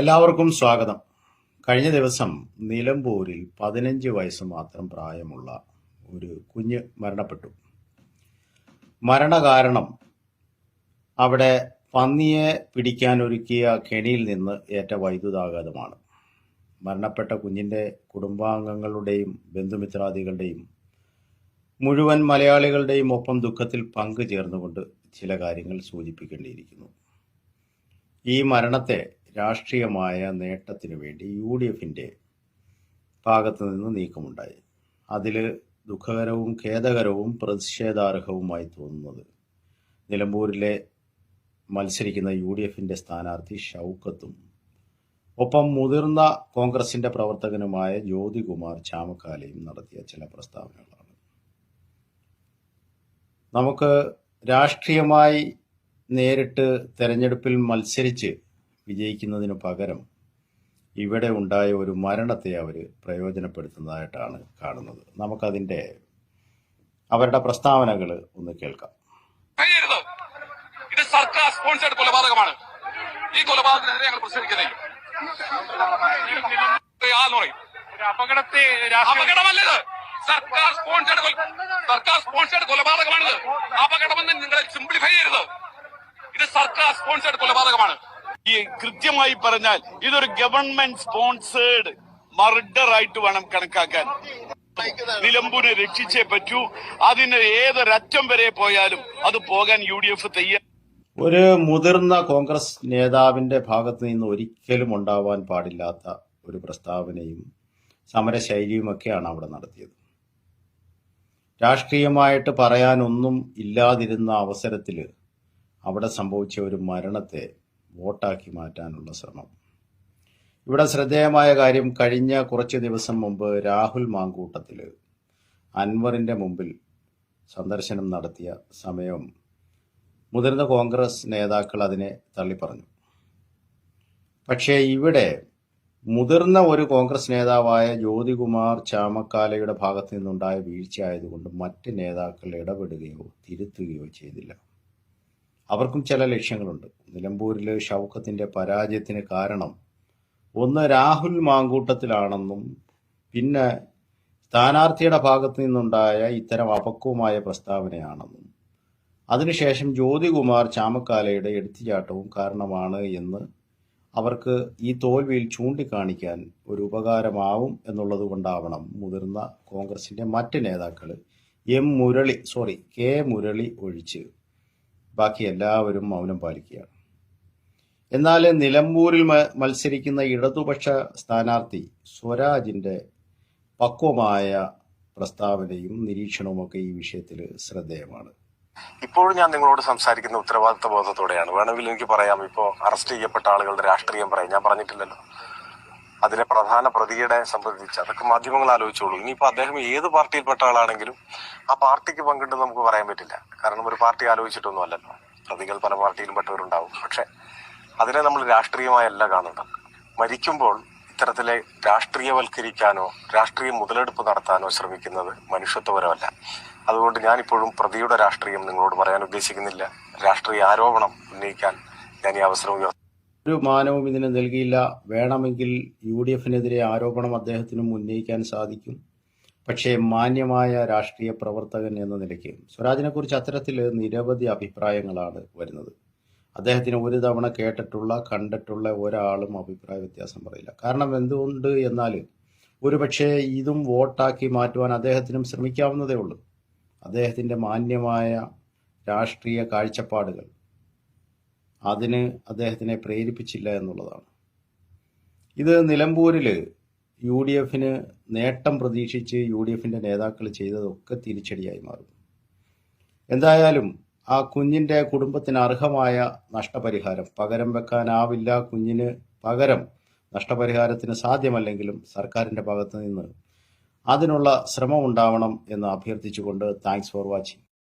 എല്ലാവർക്കും സ്വാഗതം. കഴിഞ്ഞ ദിവസം നിലമ്പൂരിൽ പതിനഞ്ച് വയസ്സ് മാത്രം പ്രായമുള്ള ഒരു കുഞ്ഞ് മരണപ്പെട്ടു. മരണകാരണം അവിടെ പന്നിയെ പിടിക്കാൻ ഒരുക്കിയ കെണിയിൽ നിന്ന് ഏറ്റ വൈദ്യുതാഘാതമാണ്. മരണപ്പെട്ട കുഞ്ഞിന്റെ കുടുംബാംഗങ്ങളുടെയും ബന്ധുമിത്രാദികളുടെയും മുഴുവൻ മലയാളികളുടെയും ഒപ്പം ദുഃഖത്തിൽ പങ്കുചേർന്നുകൊണ്ട് ചില കാര്യങ്ങൾ സൂചിപ്പിക്കേണ്ടിയിരിക്കുന്നു. ഈ മരണത്തെ രാഷ്ട്രീയമായ നേട്ടത്തിനു വേണ്ടി യു ഡി എഫിന്റെ ഭാഗത്തു നിന്ന് നീക്കമുണ്ടായി. അതിൽ ദുഃഖകരവും ഖേദകരവും പ്രതിഷേധാർഹവുമായി തോന്നുന്നത് നിലമ്പൂരിലെ മത്സരിക്കുന്ന യു ഡി എഫിന്റെ സ്ഥാനാർത്ഥി ഷൗക്കത്തും ഒപ്പം മുതിർന്ന കോൺഗ്രസിന്റെ പ്രവർത്തകനുമായ ജ്യോതികുമാർ ചാമക്കാലയും നടത്തിയ ചില പ്രസ്താവനകളാണ്. നമുക്ക് രാഷ്ട്രീയമായി നേരിട്ട് തെരഞ്ഞെടുപ്പിൽ മത്സരിച്ച് വിജയിക്കുന്നതിനു പകരം ഇവിടെ ഉണ്ടായ ഒരു മരണത്തെ അവർ പ്രയോജനപ്പെടുത്തുന്നതായിട്ടാണ് കാണുന്നത്. നമുക്കതിന്റെ അവരുടെ പ്രസ്താവനകൾ ഒന്ന് കേൾക്കാം. ഇത് സർക്കാർ സ്പോൺസേഡ് കൊലപാതകമാണ്. ഈ കൊലപാതകത്തിനെതിരെ ഞങ്ങൾ ആന്ന് അപകടത്തെ അപകടമല്ലത്. സർക്കാർ സ്പോൺസേഡ് സർക്കാർ സ്പോൺസേഡ് കൊലപാതകമാണിത്. അപകടമെന്ന് നിങ്ങൾ സിംപ്ലിഫൈ ചെയ്യരുത്. ഇത് സർക്കാർ സ്പോൺസേഡ് കൊലപാതകമാണ്. ഈ കൃത്യമായി പറഞ്ഞാൽ ഇതൊരു ഗവൺമെന്റ് സ്പോൺസേഡ് മർഡർ ആയിട്ട് വേണം കണക്കാക്കാൻ. നിലമ്പൂരെ രക്ഷിച്ചേ പറ്റൂ. അതിന് ഏതൊരറ്റം വരെ പോയാലും അത് പോകാൻ യു ഡി എഫ് തയ്യാർ ഒരു മുതിർന്ന കോൺഗ്രസ് നേതാവിന്റെ ഭാഗത്ത് നിന്ന് ഒരിക്കലും ഉണ്ടാവാൻ പാടില്ലാത്ത ഒരു പ്രസ്താവനയും സമരശൈലിയുമൊക്കെയാണ് അവിടെ നടത്തിയത്. രാഷ്ട്രീയമായിട്ട് പറയാനൊന്നും ഇല്ലാതിരുന്ന അവസരത്തിൽ അവിടെ സംഭവിച്ച ഒരു മരണത്തെ വോട്ടാക്കി മാറ്റാനുള്ള ശ്രമം. ഇവിടെ ശ്രദ്ധേയമായ കാര്യം കഴിഞ്ഞ കുറച്ച് ദിവസം മുമ്പ് രാഹുൽ മാങ്കൂട്ടത്തിൽ അൻവറിന്റെ മുമ്പിൽ സന്ദർശനം നടത്തിയ സമയം മുതിർന്ന കോൺഗ്രസ് നേതാക്കൾ അതിനെ തള്ളിപ്പറഞ്ഞു. പക്ഷേ ഇവിടെ മുതിർന്ന ഒരു കോൺഗ്രസ് നേതാവായ ജ്യോതികുമാർ ചാമക്കാലയുടെ ഭാഗത്തു നിന്നുണ്ടായ വീഴ്ചയായതുകൊണ്ട് മറ്റ് നേതാക്കൾ ഇടപെടുകയോ തിരുത്തുകയോ ചെയ്തില്ല. അവർക്കും ചില ലക്ഷ്യങ്ങളുണ്ട്. നിലമ്പൂരിൽ ഷൗക്കത്തിന്റെ പരാജയത്തിന് കാരണം ഒന്ന് രാഹുൽ മാങ്കൂട്ടത്തിലാണെന്നും പിന്നെ സ്ഥാനാർത്ഥിയുടെ ഭാഗത്ത് നിന്നുണ്ടായ ഇത്തരം അപക്വമായ പ്രസ്താവനയാണെന്നും. അതിനുശേഷം ജ്യോതികുമാർ ചാമക്കാലയുടെ എടുത്തുചാട്ടവും കാരണമാണ് എന്ന് അവർക്ക് ഈ തോൽവിയിൽ ചൂണ്ടിക്കാണിക്കാൻ ഒരു ഉപകാരമാവും എന്നുള്ളത് കൊണ്ടാവണം മുതിർന്ന കോൺഗ്രസിന്റെ മറ്റ് നേതാക്കൾ M Murali sorry K Murali ഒഴിച്ച് ബാക്കി എല്ലാവരും മൗനം പാലിക്കുകയാണ്. എന്നാൽ നിലമ്പൂരിൽ മത്സരിക്കുന്ന ഇടതുപക്ഷ സ്ഥാനാർത്ഥി സ്വരാജിന്റെ പക്വമായ പ്രസ്താവനയും നിരീക്ഷണവുമൊക്കെ ഈ വിഷയത്തിൽ ശ്രദ്ധേയമാണ്. ഇപ്പോഴും ഞാൻ നിങ്ങളോട് സംസാരിക്കുന്ന ഉത്തരവാദിത്ത ബോധത്തോടെയാണ് വേണമെങ്കിൽ എനിക്ക് പറയാം ഇപ്പോ അറസ്റ്റ് ചെയ്യപ്പെട്ട ആളുകളുടെ രാഷ്ട്രീയം പറയാം. ഞാൻ പറഞ്ഞിട്ടില്ലല്ലോ. അതിലെ പ്രധാന പ്രതിയുടെ സംബന്ധിച്ച് അതൊക്കെ മാധ്യമങ്ങൾ ആലോചിച്ചോളൂ. ഇനിയിപ്പോ അദ്ദേഹം ഏത് പാർട്ടിയിൽപ്പെട്ട ആളാണെങ്കിലും ആ പാർട്ടിക്ക് പങ്കിട്ട് നമുക്ക് പറയാൻ പറ്റില്ല. കാരണം ഒരു പാർട്ടി ആലോചിച്ചിട്ടൊന്നും അല്ലല്ലോ. പ്രതികൾ പല പാർട്ടിയിലും പെട്ടവരുണ്ടാവും പക്ഷെ അതിനെ നമ്മൾ രാഷ്ട്രീയമായല്ല കാണുന്നത്. മരിക്കുമ്പോൾ ഇത്തരത്തിലെ രാഷ്ട്രീയവൽക്കരിക്കാനോ രാഷ്ട്രീയ മുതലെടുപ്പ് നടത്താനോ ശ്രമിക്കുന്നത് മനുഷ്യത്വപരമല്ല. അതുകൊണ്ട് ഞാനിപ്പോഴും പ്രതിയുടെ രാഷ്ട്രീയം നിങ്ങളോട് പറയാൻ ഉദ്ദേശിക്കുന്നില്ല. രാഷ്ട്രീയ ആരോപണം ഉന്നയിക്കാൻ ഞാൻ ഈ അവസരം ഒരു മാനവും ഇതിന് നൽകിയില്ല. വേണമെങ്കിൽ യു ഡി എഫിനെതിരെ ആരോപണം അദ്ദേഹത്തിനും ഉന്നയിക്കാൻ സാധിക്കും. പക്ഷേ മാന്യമായ രാഷ്ട്രീയ പ്രവർത്തകൻ എന്ന നിലയ്ക്ക് സ്വരാജിനെ കുറിച്ച് അത്തരത്തിൽ നിരവധി അഭിപ്രായങ്ങളാണ് വരുന്നത്. അദ്ദേഹത്തിന് ഒരു തവണ കേട്ടിട്ടുള്ള കണ്ടിട്ടുള്ള ഒരാളും അഭിപ്രായ വ്യത്യാസം പറയില്ല. കാരണം എന്തുകൊണ്ട് എന്നാൽ ഒരുപക്ഷെ ഇതും വോട്ടാക്കി മാറ്റുവാൻ അദ്ദേഹത്തിനും ശ്രമിക്കാവുന്നതേ ഉള്ളൂ. അദ്ദേഹത്തിന്റെ മാന്യമായ രാഷ്ട്രീയ കാഴ്ചപ്പാടുകൾ അതിന് അദ്ദേഹത്തിനെ പ്രേരിപ്പിച്ചില്ല എന്നുള്ളതാണ്. ഇത് നിലമ്പൂരിൽ യു ഡി എഫിന് നേട്ടം പ്രതീക്ഷിച്ച് യു ഡി എഫിന്റെ നേതാക്കൾ ചെയ്തതൊക്കെ തിരിച്ചടിയായി മാറും എന്തായാലും ആ കുഞ്ഞിന്റെ കുടുംബത്തിന് അർഹമായ നഷ്ടപരിഹാരം പകരം വെക്കാനാവില്ല കുഞ്ഞിന് പകരം നഷ്ടപരിഹാരത്തിന് സാധ്യമല്ലെങ്കിലും സർക്കാരിന്റെ ഭാഗത്ത് നിന്ന് അതിനുള്ള ശ്രമം ഉണ്ടാവണം എന്ന് അഭ്യർത്ഥിച്ചുകൊണ്ട് താങ്ക്സ് ഫോർ വാച്ചിങ്.